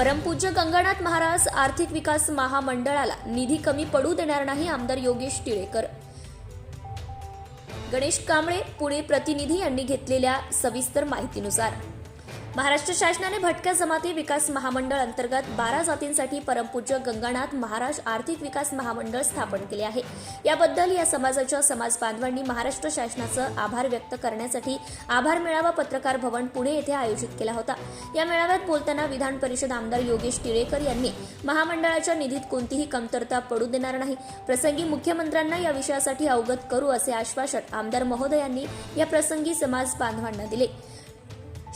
परमपूज्य गंगानाथ महाराज आर्थिक विकास महामंडळाला निधी कमी पडू देणार नाही आमदार योगेश टिळेकर. गणेश कांबळे पुणे प्रतिनिधी यांनी घेतलेल्या सविस्तर माहितीनुसार. महाराष्ट्र शासनाने भटक्या जमाती विकास महामंडळ अंतर्गत बारा जातींसाठी परमपूज्य गंगानाथ महाराज आर्थिक विकास महामंडळ स्थापन केले आहे. याबद्दल या समाजाच्या समाज बांधवांनी महाराष्ट्र शासनाचं आभार व्यक्त करण्यासाठी आभार मेळावा पत्रकार भवन पुणे येथे आयोजित केला होता. या मेळाव्यात बोलताना विधान परिषद आमदार योगेश टिळेकर यांनी महामंडळाच्या निधीत कोणतीही कमतरता पडू देणार नाही. प्रसंगी मुख्यमंत्र्यांना या विषयासाठी अवगत करू असे आश्वासन आमदार महोदयांनी या प्रसंगी समाज बांधवांना दिले.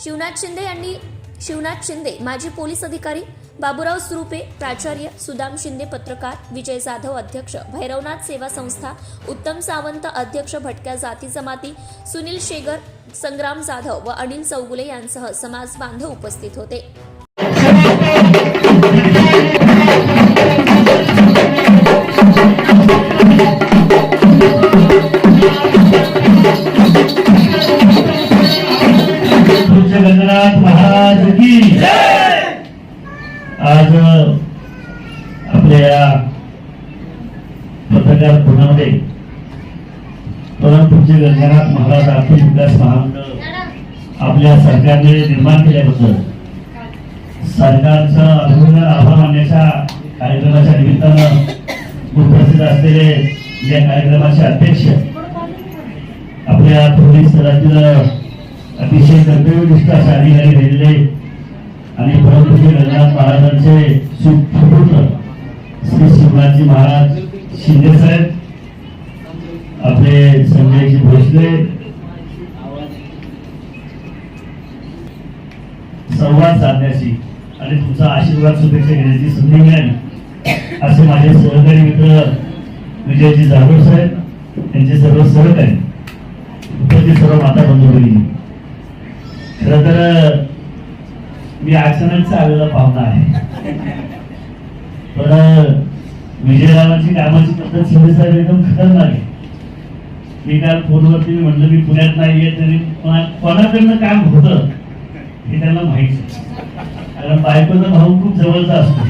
शिवनाथ शिंदे यांनी शिवनाथ शिंदे माजी पोलीस अधिकारी बाबुराव सुरुपे प्राचार्य सुदाम शिंदे पत्रकार विजय जाधव अध्यक्ष भैरवनाथ सेवा संस्था उत्तम सावंत अध्यक्ष भटक्या जाती जमाती सुनील शेगर संग्राम जाधव व अनिल चौगुले यांसह समाज बांधव उपस्थित होते. परमपूज्य गंगानाथ महाराज आर्थिक विकास महामंडळ आपल्या सरकारने निर्माण केल्याबद्दल. सरकारचं अभिनंदन आभार मानण्याच्या कार्यक्रमाच्या निमित्तानं उपस्थित असलेले या कार्यक्रमाचे अध्यक्ष आपल्या पोलीस दलातील अतिशय कर्तव्यनिष्ठ असे अधिकारी राहिलेले आणि परमपूज्य रंगनाथ महाराजांचे सुपुत्र श्री शिवराजी महाराज शिंदे साहेब आपले संजयजी भोसले. संवाद साधण्याची आणि तुमचा आशीर्वाद शुभेच्छा घेण्याची संधी मिळाली. असे माझे सहकारी मित्र विजयजी जाधव साहेब त्यांचे सर्व सहकारी उपस्थित सर्व माता बंधू भगिनी खर तर मी अचानकचा आलेला पाहुणा आहे. पण विजयरावांची कामाची पद्धत शिंदे साहेब एकदम खतरनाक आहे. मी काल फोनवरती मी म्हटलं मी पुण्यात नाही आहे तरी कोणाकडनं काम होतं हे त्यांना माहीत कारण बायकोचा भाऊ खूप जवळचा असतो.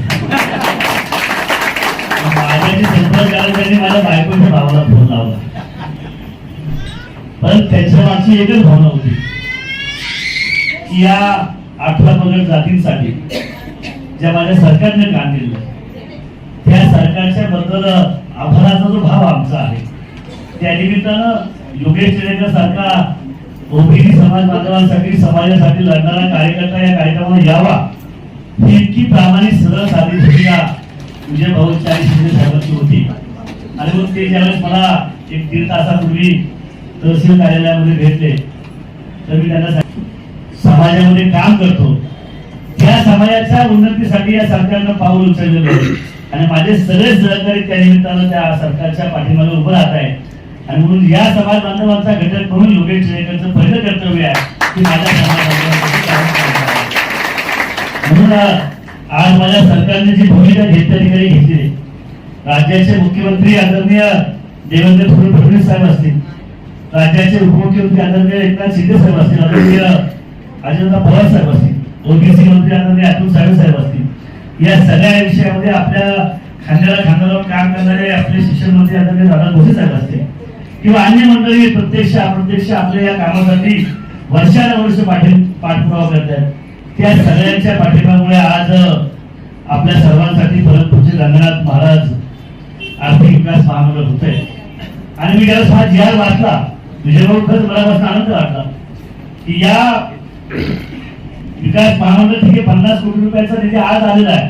माझ्याशी संपर्क त्यांनी माझ्या बायकोच्या भावाला फोन लावला. पण त्याच्या मागची एकच भावना होती. की या आठवा पगड जातींसाठी ज्या माझ्या सरकारने काम दिलं त्या सरकारच्या बद्दल आभाराचा जो भाव आमचा आहे त्यानिमित्तानं योगेश टिळेकर सारखा ओबीसी समाज बांधवांसाठी समाजासाठी लढणारा कार्यकर्ता या कार्यक्रमाला यावा. ही इतकी प्रामाणिक सरळ साधी भूमिका विजय भाऊ चाळीस शिंदे साहेबांची होती. आणि मग ते ज्यावेळेस मला एक दीड तासापूर्वी तहसील कार्यालयामध्ये भेटले तर मी त्यांना समाजामध्ये काम करतो. त्या समाजाच्या उन्नतीसाठी या सरकारनं पाऊल उचललेलं आणि माझे सगळे सहकारी त्या निमित्तानं त्या सरकारच्या पाठीमागे उभं राहत आहेत. आणि म्हणून या समाज बांधवांचा घटक म्हणून योगेश टिळेकरचं पहिलं कर्तव्य आहे की माझ्या समाज म्हणून आज माझ्या सरकारने जी भूमिका घेतली ठिकाणी घेतली राज्याचे मुख्यमंत्री आदरणीय देवेंद्र फडणवीस साहेब असतील राज्याचे उपमुख्यमंत्री आदरणीय एकनाथ शिंदे साहेब असतील आदरणीय अजितदादा पवार साहेब असतील ओबीसी मंत्री आदरणीय अतुल साहेब साहेब असतील या सगळ्या विषयामध्ये आपल्या खांद्याला खांद्याला काम करणारे आपले शिक्षण मंत्री आदरणीय दादा भोसे साहेब असतील. किंवा अन्य मंडळी प्रत्यक्ष अप्रत्यक्ष आपल्या या कामासाठी वर्षानुवर्ष पाठी पाठपुरावा करतात त्या सगळ्यांच्या पाठिंब्यामुळे आज आपल्या सर्वांसाठी परमपूज्य रंगनाथ महाराज आर्थिक विकास महामंडळ होत आहे आणि मी ज्यावेळेस हा जिहार वाचला विजयभाऊ खरंच मला आनंद वाटला की या विकास महामंडळ ठीक आहे पन्नास कोटी रुपयाचा निधी आज आलेला आहे.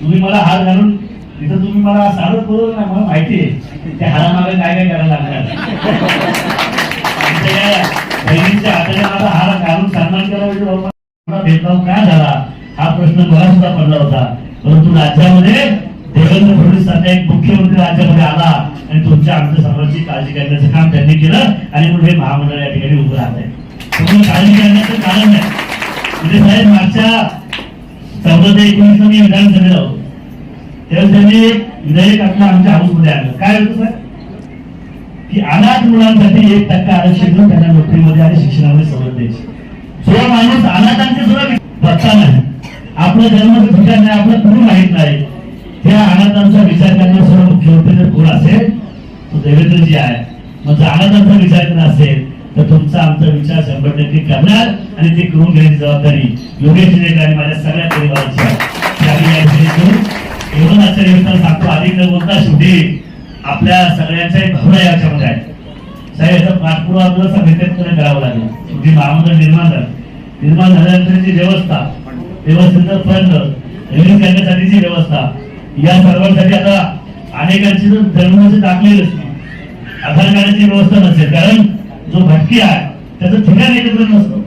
तुम्ही मला हार घालून तिथं तुम्ही मला साडत बोलवलं ना मला माहिती आहे. त्या हारामागे काय काय करायला लागणार. बहिणींच्या हाताने माझा हार घालून सन्मान केला म्हणजे भेदभाव का झाला? हा प्रश्न मला सुद्धा पडला होता. परंतु राज्यामध्ये देवेंद्र फडणवीस सारखा एक मुख्यमंत्री राज्यामध्ये आला आणि तुमच्या आमच्या सर्वांची काळजी करण्याचं काम त्यांनी केलं आणि म्हणून हे महामंडळ या ठिकाणी उभं राहत आहे. काळजी करण्याचं कारण नाही. म्हणजे साहेब मागच्या चौदा ते एकोणीस मी विधानसभेला होतो त्यावेळेस त्यांनी एक विधेयक आपल्या आमच्या हाऊसमध्ये आणलं काय होतं सर? की अनाथ मुलांसाठी एक टक्का आरक्षण देऊन त्यांना नोकरीमध्ये आणि शिक्षणामध्ये सवलत द्यायची. जो माणूस अनाथांचे सुद्धा पत्ता नाही आपलं जन्म ठिकाण नाही आपलं कुणी माहीत नाही त्या अनाथांचा विचार करण्यास सर्व मुख्यमंत्री जर कोण असेल तो देवेंद्रजी आहे. मग जर अनाथांचा विचार करणार असेल तर तुमचा आमचा विचार शंभर टक्के करणार आणि ते करून घेण्याची जबाबदारी योगेश टिळक आणि माझ्या सगळ्या परिवाराची आहे. ते एवढं आजच्या निमित्तानं सांगतो अधिक न बोलता शेवटी आपल्या सगळ्यांच्या एक भावना याच्यामध्ये. आहे साहेब याचा पाठपुरावा आपल्याला सातत्याने करावा लागेल. जी महामंडळ निर्माण झालं. निर्माण झाल्यानंतरची व्यवस्था व्यवस्थेचं फंड रिलीज करण्यासाठीची व्यवस्था या सर्वांसाठी आता अनेकांची जर जन्माचे दाखले नसतील आधार कार्डाची व्यवस्था नसेल कारण जो भटकी आहे त्याचं ठिकाण एकत्र नसतं.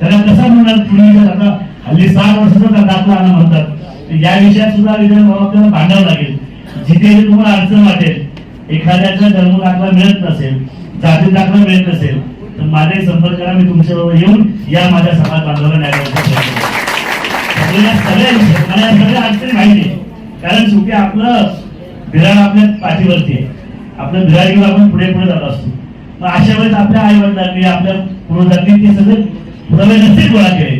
त्याला कसं म्हणणार तुम्ही आता हल्ली सहा वर्षाचा दाखला आणा म्हणतात या विषयात सुद्धा विधान भांडावं लागेल. जिथे तुम्हाला अडचण वाटेल एखाद्याचा जन्म दाखला मिळत नसेल जाती दाखला मिळत नसेल तर माझे संपर्क करा मी तुमच्याबरोबर येऊन या माझ्या समाज बांधवाला न्याय प्रयत्न सगळ्या मला सगळ्या अडचणी माहिती आहे कारण शेवटी आपलं बिराड आपल्या पाठीवरती आहे. आपलं बिराड घेऊन आपण पुढे पुढे जात असतो. मग अशा वेळेस आपल्या आई वडिलांनी आपल्या पूर्वजांनी ते सगळे पुरावे नसतील गोळा केले.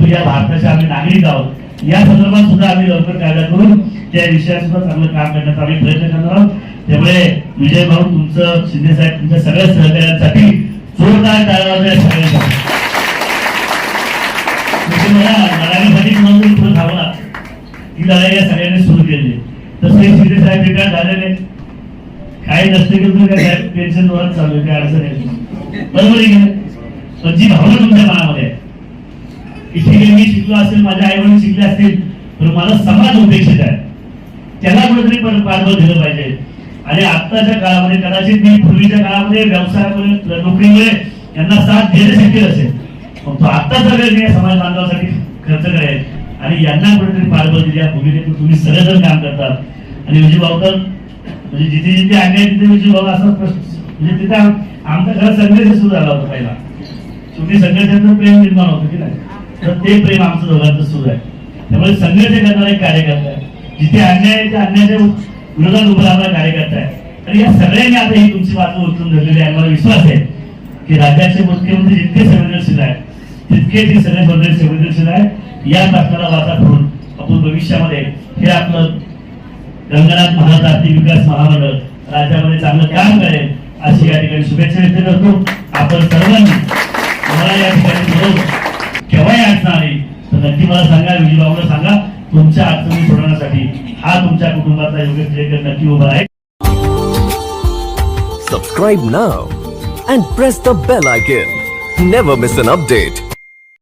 परंतु या भारताचे आम्ही नागरिक आहोत. या संदर्भात सुद्धा आम्ही लवकर कायदा करून त्या विषयात सुद्धा चांगलं काम करण्याचा आम्ही प्रयत्न करणार आहोत. त्यामुळे विजय भाऊ तुमचं शिंदे साहेब तुमच्या सगळ्या सहकार्यांसाठी जोरदार टाळावाजवा सगळ्यांसाठी. मला लढाईसाठी म्हणून पुढे धावला ही लढाई या सगळ्यांनी सुरू केली तसे शिंदे साहेब रिटायर झालेले काही नसते की तुम्ही काय पेन्शन वरच चालू आहे, काय अडचण आहे. बरोबर आहे पण जी भावना तुमच्या मनामध्ये आहे. इथे मी शिकलो असेल माझ्या आई वडील शिकले असतील तर मला समाज उपेक्षित आहे. त्याला कुठेतरी पण पाठबळ दिलं पाहिजे. आणि आत्ताच्या काळामध्ये कदाचित मी पूर्वीच्या काळामध्ये व्यवसायामुळे नोकरीमुळे यांना साथ देणे शक्य असेल. पण तो आत्ताचा वेळ मी समाज बांधवासाठी खर्च करेल. आणि यांना कुठेतरी पाठबळ दिली या भूमिकेतून तुम्ही सगळेजण काम करतात. आणि विजय भाऊ तर म्हणजे जिथे जिथे आणले तिथे विजय भाऊ असा प्रश्न म्हणजे तिथे आमचा खरं संघर्ष सुरू झाला होता पहिला. तुम्ही संघर्षाचं प्रेम निर्माण होतं की नाही? तर ते प्रेम आमचं दोघांचं सुरू आहे. त्यामुळे संघर्ष करणारा एक कार्यकर्ता आहे जिथे अन्याय आहे त्या अन्यायाच्या विरोधात उभं राहणारा कार्यकर्ता आहे तर या सगळ्यांनी आता ही तुमची बाजू उचलून धरलेली आहे. मला विश्वास आहे की राज्याचे मुख्यमंत्री जितके संवेदनशील आहेत तितके ते सगळे मंत्री संवेदनशील आहेत. या प्रश्नाला वाचा करून आपण भविष्यामध्ये हे आपलं रंगनाथ महाराज आर्थिक विकास महामंडळ राज्यामध्ये चांगलं काम करेल अशी या ठिकाणी शुभेच्छा व्यक्त करतो. आपण सर्वांनी मला या ठिकाणी केव्हा तर मला सांगा विजयबाबूला सांगा तुमच्या अडचणी सोडवण्यासाठी हा तुमच्या कुटुंबाचा योग्य क्रिएटर नक्की उभा आहे subscribe now and press the bell icon. Never miss an update.